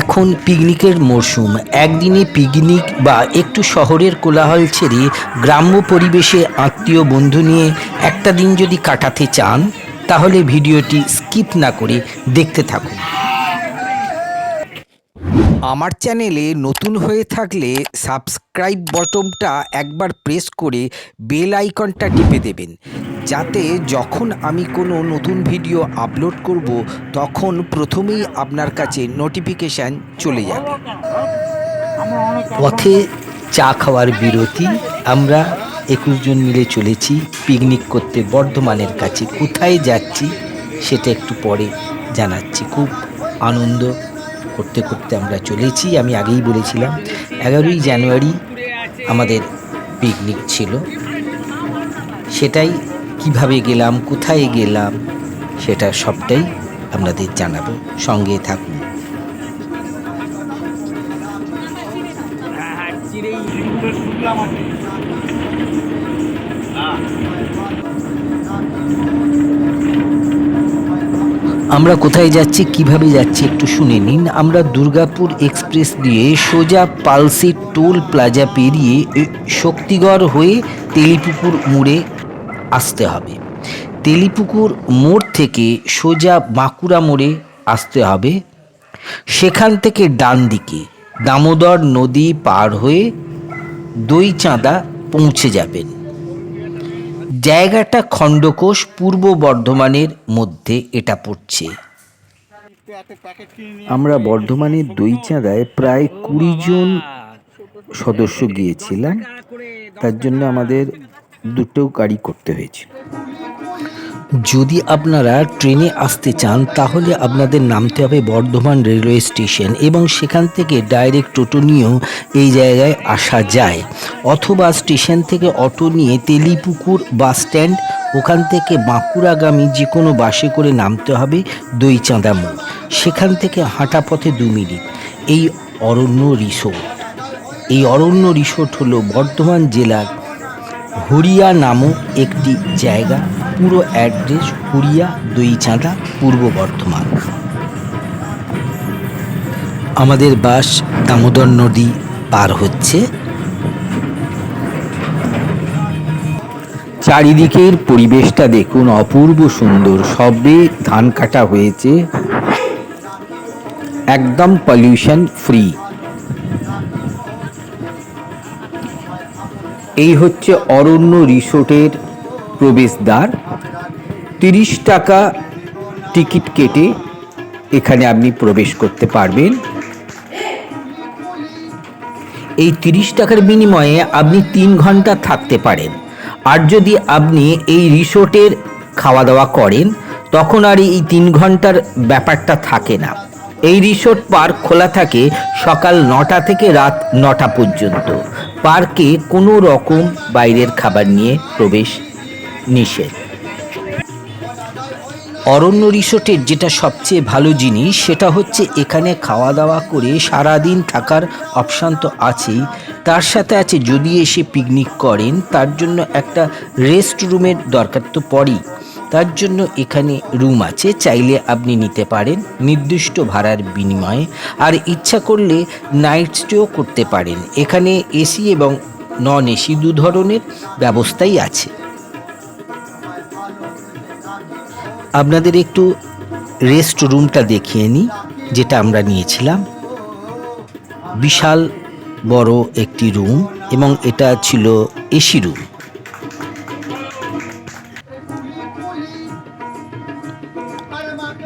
এখন পিকনিকের মরশুম। একদিনে পিকনিক বা একটু শহরের কোলাহল ছেড়ে গ্রাম্য পরিবেশে আত্মীয় বন্ধু নিয়ে একটা দিন যদি কাটাতে চান, তাহলে ভিডিওটি স্কিপ না করে দেখতে থাকুন। আমার চ্যানেলে নতুন হয়ে থাকলে সাবস্ক্রাইব বটনটা একবার প্রেস করে বেল আইকনটা টিপে দেবেন। যাতে যখন আমি কোনো নতুন ভিডিও আপলোড করব, তখন প্রথমেই আপনার কাছে নোটিফিকেশান চলে যাবে। পথে চা খাওয়ার বিরতি। আমরা একুশ জন মিলে চলেছি পিকনিক করতে বর্ধমানের কাছে। কোথায় যাচ্ছি, সেটা একটু পরে জানাচ্ছি। খুব আনন্দ করতে করতে আমরা চলেছি, আমি আগেই বলেছিলাম, এগারোই জানুয়ারি আমাদের পিকনিক ছিল। সেটাই কীভাবে গেলাম, কোথায় গেলাম, সেটা সবটাই আপনাদের জানাব। সঙ্গে থাকুন। আমরা কোথায় যাচ্ছি, কীভাবে যাচ্ছি একটু শুনে নিন। আমরা দুর্গাপুর এক্সপ্রেস দিয়ে সোজা পালসি টোল প্লাজা পেরিয়ে শক্তিগড় হয়ে তেলিপুকুর মোড়ে আসতে হবে। তেলিপুকুর মোড় থেকে সোজা বাঁকুড়া মোড়ে আসতে হবে। সেখান থেকে ডান দিকে দামোদর নদী পার হয়ে দই চাঁদা পৌঁছে যাবেন। জায়গাটা খণ্ডকোষ পূর্ব বর্ধমানের মধ্যে এটা পড়ছে। আমরা বর্ধমানের দুই চাঁদায় প্রায় কুড়ি জন সদস্য গিয়েছিলাম। তার জন্য আমাদের দুটো গাড়ি করতে হয়েছিল। যদি আপনারা ট্রেনে আসতে চান, তাহলে আপনাদের নামতে হবে বর্ধমান রেলওয়ে স্টেশন এবং সেখান থেকে ডাইরেক্ট টোটো নিয়েও এই জায়গায় আসা যায়। অথবা স্টেশন থেকে অটো নিয়ে তেলিপুকুর বাস স্ট্যান্ড, ওখান থেকে বাঁকুড়াগামী যে কোনো বাসে করে নামতে হবে দইচাঁদা মোড় সেখান থেকে হাঁটা পথে দু মিনিট। এই অরণ্য রিসোর্ট। এই অরণ্য রিসোর্ট হলো বর্ধমান জেলার হরিয়া নামক একটি জায়গা। পুরো অ্যাড্রেস হরিয়া দইচাঁদা, পূর্ব বর্ধমান। আমাদের বাস দামোদর নদী পার হচ্ছে। চারিদিকের পরিবেশটা দেখুন অপূর্ব সুন্দর, সবে ধান কাটা হয়েছে। একদম পলিউশন ফ্রি এই হচ্ছে অরণ্য রিসোর্টের প্রবেশদ্বার। তিরিশ টাকা টিকিট কেটে এখানে আপনি প্রবেশ করতে পারবেন। এই তিরিশ টাকার বিনিময়ে আপনি তিন ঘণ্টা থাকতে পারেন। আর যদি আপনি এই রিসোর্টের খাওয়া দাওয়া করেন, তখন আর এই তিন ঘণ্টার ব্যাপারটা থাকে না। এই রিসোর্ট পার্ক খোলা থাকে সকাল নটা থেকে রাত নটা পর্যন্ত। পার্কে কোনো রকম বাইরের খাবার নিয়ে প্রবেশ নিষেধ। অরণ্য রিসোর্টের যেটা সবচেয়ে ভালো জিনিস, সেটা হচ্ছে এখানে খাওয়া দাওয়া করে সারাদিন থাকার অপশান তো আছেই। তার সাথে আছে যদি এসে পিকনিক করেন, তার জন্য একটা রেস্ট রুমের দরকার তো পড়েই। তার জন্য এখানে রুম আছে, চাইলে আপনি নিতে পারেন নির্দিষ্ট ভাড়ার বিনিময়ে। আর ইচ্ছা করলে নাইট স্টেও করতে পারেন। এখানে এসি এবং নন এসি দু ধরনের ব্যবস্থাই আছে। আপনাদের একটু রেস্ট রুমটা দেখিয়ে নিই, যেটা আমরা নিয়েছিলাম। বিশাল, বড় একটি রুম এবং এটা ছিল এসি রুম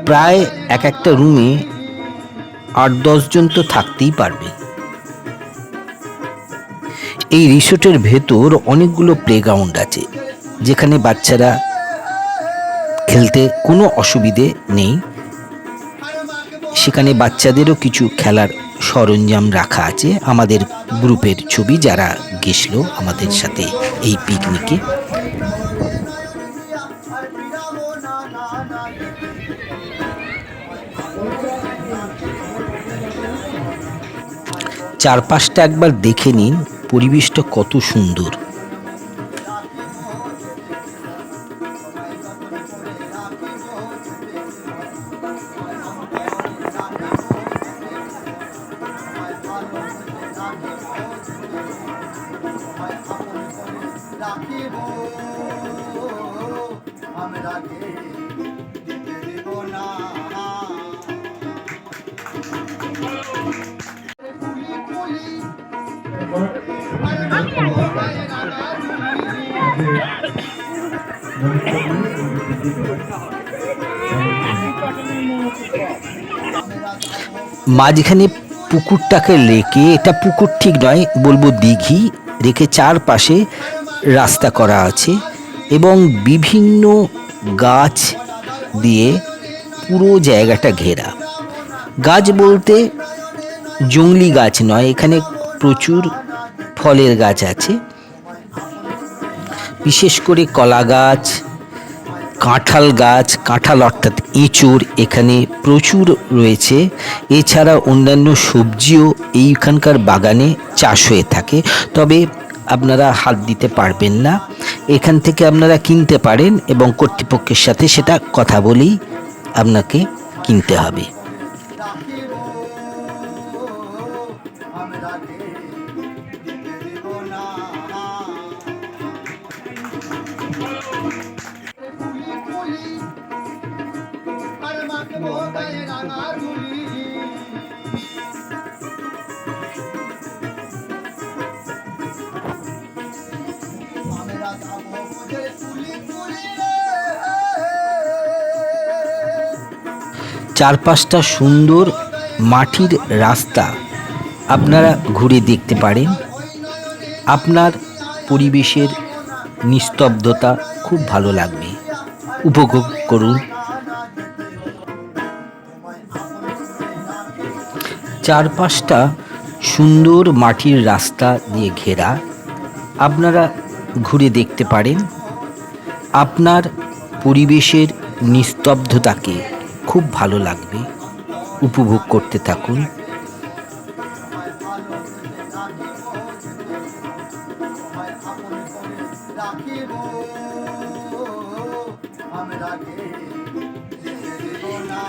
প্রায় এক একটা রুমে আট দশজন তো থাকতেই পারবে। এই রিসোর্টের ভেতর অনেকগুলো প্লেগ্রাউন্ড আছে, যেখানে বাচ্চারা খেলতে কোনো অসুবিধে নেই। সেখানে বাচ্চাদেরও কিছু খেলার সরঞ্জাম রাখা আছে। আমাদের গ্রুপের ছবি যারা গেছিল আমাদের সাথে এই পিকনিকে। চারপাশটা একবার দেখে নিন, পরিবেশটা কত সুন্দর। মাঝখানে পুকুরটাকে রেখে এটা পুকুর ঠিক নয় বলব দিঘি রেখে চারপাশে রাস্তা করা আছে এবং বিভিন্ন গাছ দিয়ে পুরো জায়গাটা ঘেরা। গাছ বলতে জংলি গাছ নয়, এখানে প্রচুর ফলের গাছ আছে। বিশেষ করে কলা গাছ, কাঁঠাল গাছ, কাঁঠাল অর্থাৎ এঁচুড় এখানে প্রচুর রয়েছে। এছাড়া অন্যান্য সবজিও এইখানকার বাগানে চাষ হয়ে থাকে। তবে আপনারা হাত দিতে পারবেন না। এখান থেকে আপনারা কিনতে পারেন এবং কর্তৃপক্ষের সাথে সেটা কথা বলেই আপনাকে কিনতে হবে। চারপাশটা সুন্দর মাটির রাস্তা। আপনারা ঘুরে দেখতে পারেন। আপনার পরিবেশের নিস্তব্ধতা খুব ভালো লাগবে। উপভোগ করুন। চারপাশটা সুন্দর মাটির রাস্তা দিয়ে ঘেরা। আপনারা ঘুরে দেখতে পারেন। আপনার পরিবেশের নিস্তব্ধতাকে খুব ভালো লাগবে। উপভোগ করতে থাকুন।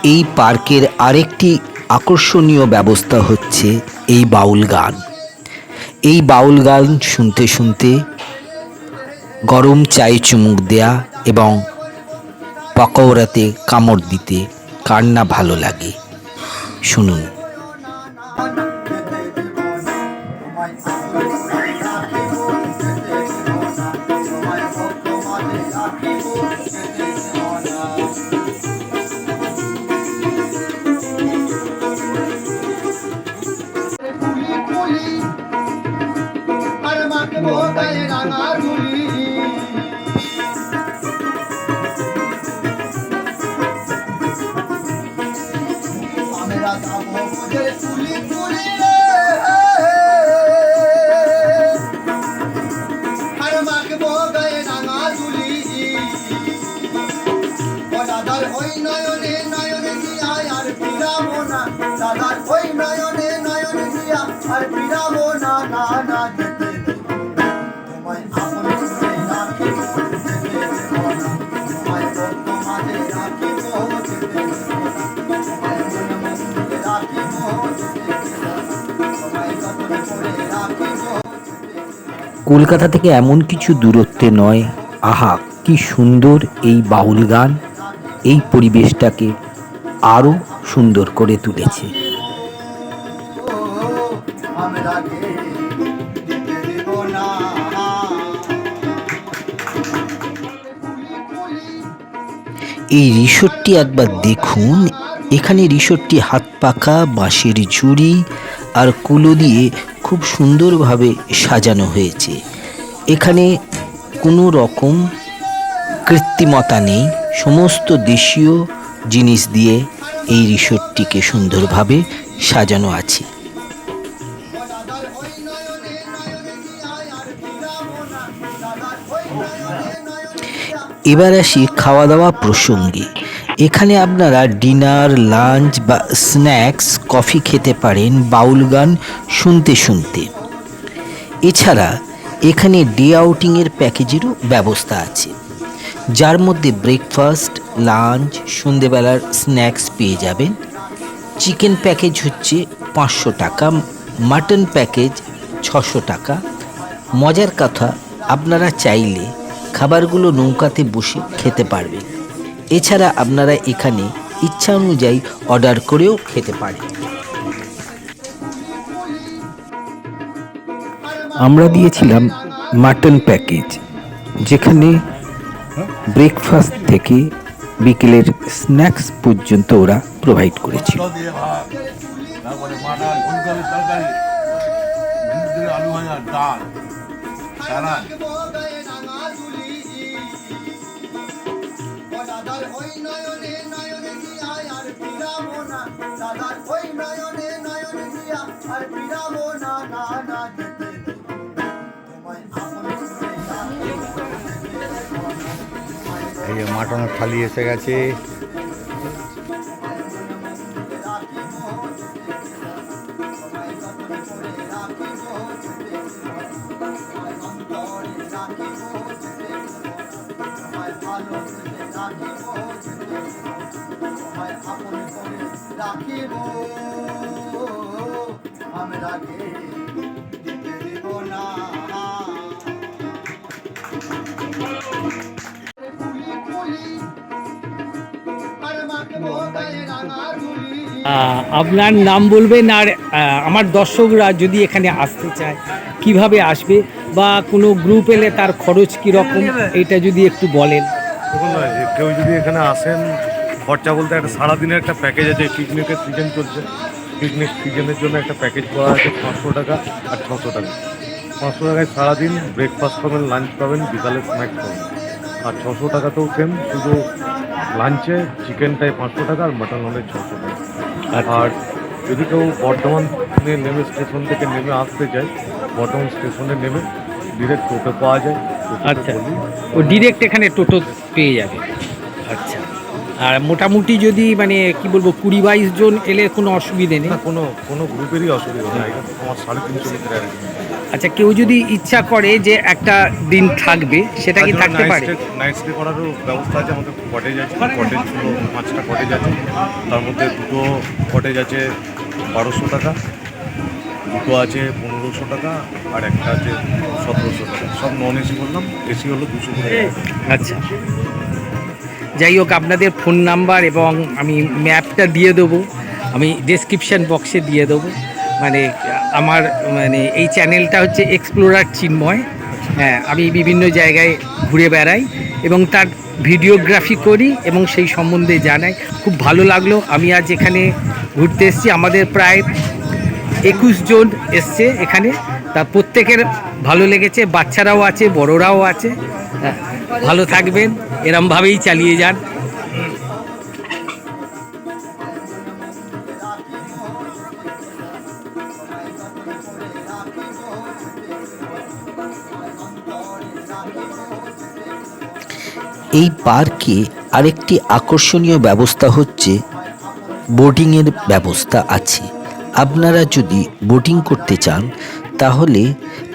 এই পার্কের আরেকটি আকর্ষণীয় ব্যবস্থা হচ্ছে এই বাউল গান। এই বাউল গান শুনতে শুনতে গরম চায়ে চুমুক দেয়া এবং পকৌড়াতে কামড় দিতে কার না ভালো লাগে? শুনুন। কলকাতা থেকে এমন কিছু দূরত্বে নয়। আহা, কি সুন্দর এই বাউল গান। এই পরিবেশটাকে আরও সুন্দর করে তুলেছে। এই রিসোর্টটি একবার দেখুন। এখানে রিসোর্টটি হাত পাখা বাঁশের ঝুড়ি আর কুলো দিয়ে খুব সুন্দরভাবে সাজানো হয়েছে। এখানে কোনো রকম কৃত্রিমতা নেই। সমস্ত দেশীয় জিনিস দিয়ে এই রিসোর্টটিকে সুন্দরভাবে সাজানো আছে। এবার আসি খাওয়া দাওয়া প্রসঙ্গে। এখানে আপনারা ডিনার, লাঞ্চ বা স্ন্যাক্স, কফি খেতে পারেন বাউল গান শুনতে শুনতে। এছাড়া এখানে ডে আউটিংয়ের প্যাকেজেরও ব্যবস্থা আছে। যার মধ্যে ব্রেকফাস্ট, লাঞ্চ, সন্ধেবেলার স্ন্যাক্স পেয়ে যাবেন। চিকেন প্যাকেজ হচ্ছে পাঁচশো টাকা, মাটন প্যাকেজ ছশো টাকা। মজার কথা, আপনারা চাইলে খাবারগুলো নৌকাতে বসে খেতে পারবেন। এছাড়া আপনারা এখানে ইচ্ছা অনুযায়ী অর্ডার করেও খেতে পারেন। আমরা দিয়েছিলাম মাটন প্যাকেজ যেখানে ব্রেকফাস্ট থেকে বিকেলের স্ন্যাক্স পর্যন্ত ওরা প্রোভাইড করেছিল। আলু ভাজা ডাল ওই নয়নে নয়নে দিয়া আর পিরাবো না ওই নয়নে নয়নে দিয়া আর না না না এই যে মাটনের থালি এসে গেছে। রাখিব। আমরা কে দিতে দেব না? কুলি কুলি আর মাখবো গায়ে রাঙা ধুলি আহ, আপনার নাম বলবেন আর আহ, আমার দর্শকরা যদি এখানে আসতে চায় কীভাবে আসবে বা কোনো গ্রুপ এলে তার খরচ কীরকম এটা যদি একটু বলেন। কেউ যদি এখানে আসেন খরচা বলতে একটা সারাদিনের একটা প্যাকেজ আছে পিকনিকের সিজন চলছে। পিকনিক সিজনের জন্য একটা প্যাকেজ করা আছে পাঁচশো টাকা আর ছশো টাকা। পাঁচশো টাকায় সারাদিন ব্রেকফাস্ট পাবেন লাঞ্চ পাবেন বিকালে স্ন্যাক্স পাবেন। আর ছশো টাকাতেও সেম শুধু লাঞ্চে চিকেনটাই পাঁচশো টাকা আর মাটন হলে ছশো টাকা। আর যদি কেউ বর্ধমানে নেমে স্টেশন থেকে নেমে আসতে চায় বর্ধমান স্টেশনে নেমে ডিরেক্ট টোটো পাওয়া যায়। আচ্ছা। ও ডিরেক্ট এখানে টোটো পেয়ে যাবে। আচ্ছা। আর মোটামুটি যদি মানে কি বলব কুড়ি বাইশ জন এলে কোনো অসুবিধে নেই? কোনো কোনো গ্রুপেরই অসুবিধা নেই। আমার সাড়ে তিনশো। আচ্ছা কেউ যদি ইচ্ছা করে যে একটা দিন থাকবে সেটা কি থাকতে পারে? নাইট স্টে করারও ব্যবস্থা আছে আমাদের কটেজ আছে কটেজ পাঁচটা কটেজ আছে। তার মধ্যে দুটো কটেজ আছে বারোশো টাকা দুটো আছে পনেরোশো টাকা আর একটা আছে সতেরোশো টাকা। সব নন এসি বললাম এসি হলো দুশো টাকা। আচ্ছা। যাই হোক আপনাদের ফোন নাম্বার এবং আমি ম্যাপটা দিয়ে দেবো। আমি ডেসক্রিপশন বক্সে দিয়ে দেবো। মানে আমার মানে এই চ্যানেলটা হচ্ছে এক্সপ্লোরার চিন্ময় হ্যাঁ আমি বিভিন্ন জায়গায় ঘুরে বেড়াই এবং তার ভিডিওগ্রাফি করি এবং সেই সম্বন্ধে জানাই। খুব ভালো লাগল। আমি আজ এখানে ঘুরতে এসেছি। আমাদের প্রায় একুশ জন এসছে এখানে। তা প্রত্যেকের ভালো লেগেছে। বাচ্চারাও আছে বড়রাও আছে। হ্যাঁ, ভালো থাকবেন। এরমভাবেই চালিয়ে যান। এই পার্কে আরেকটি আকর্ষণীয় ব্যবস্থা হচ্ছে বোটিংয়ের ব্যবস্থা আছে। আপনারা যদি বোটিং করতে চান, তাহলে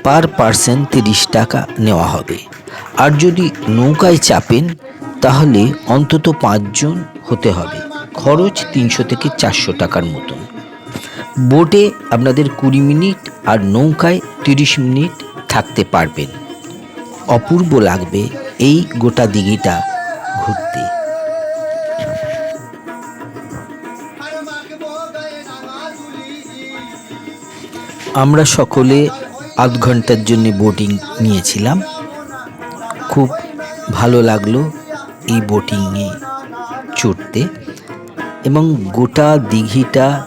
পার পার্সন তিরিশ টাকা নেওয়া হবে। আর যদি নৌকায় চাপেন, তাহলে অন্তত পাঁচজন হতে হবে। খরচ তিনশো থেকে চারশো টাকার মতন। বোটে আপনাদের কুড়ি মিনিট আর নৌকায় তিরিশ মিনিট থাকতে পারবেন। অপূর্ব লাগবে এই গোটা দিঘিটা ঘুরতে। আমরা সকলে আধ ঘণ্টার জন্য বোটিং নিয়েছিলাম। খুব ভালো লাগল এই বোটিংয়ে চড়তে এবং গোটা দিঘিটা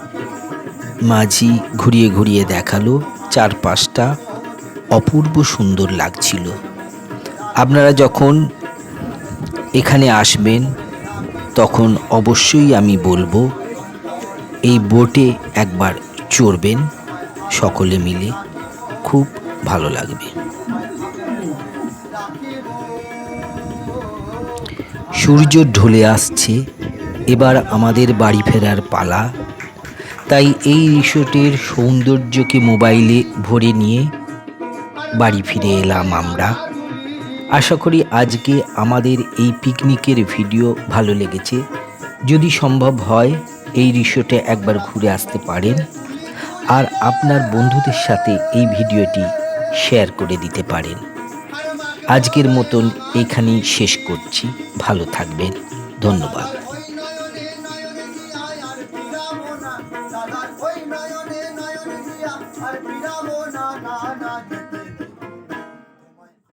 মাঝি ঘুরিয়ে ঘুরিয়ে দেখাল। চারপাশটা অপূর্ব সুন্দর লাগছিল। আপনারা যখন এখানে আসবেন, তখন অবশ্যই আমি বলব, এই বোটে একবার চড়বেন সকলে মিলে। খুব ভালো লাগবে। সূর্য ঢলে আসছে, এবার আমাদের বাড়ি ফেরার পালা। তাই এই রিসোর্টের সৌন্দর্যকে মোবাইলে ভরে নিয়ে বাড়ি ফিরে এলাম আমরা। আশা করি আজকে আমাদের এই পিকনিকের ভিডিও ভালো লেগেছে। যদি সম্ভব হয়, এই রিসোর্টে একবার ঘুরে আসতে পারেন। আর আপনার বন্ধুদের সাথে এই ভিডিওটি শেয়ার করে দিতে পারেন। আজকের মতন এখানেই শেষ করছি। ভালো থাকবেন। ধন্যবাদ।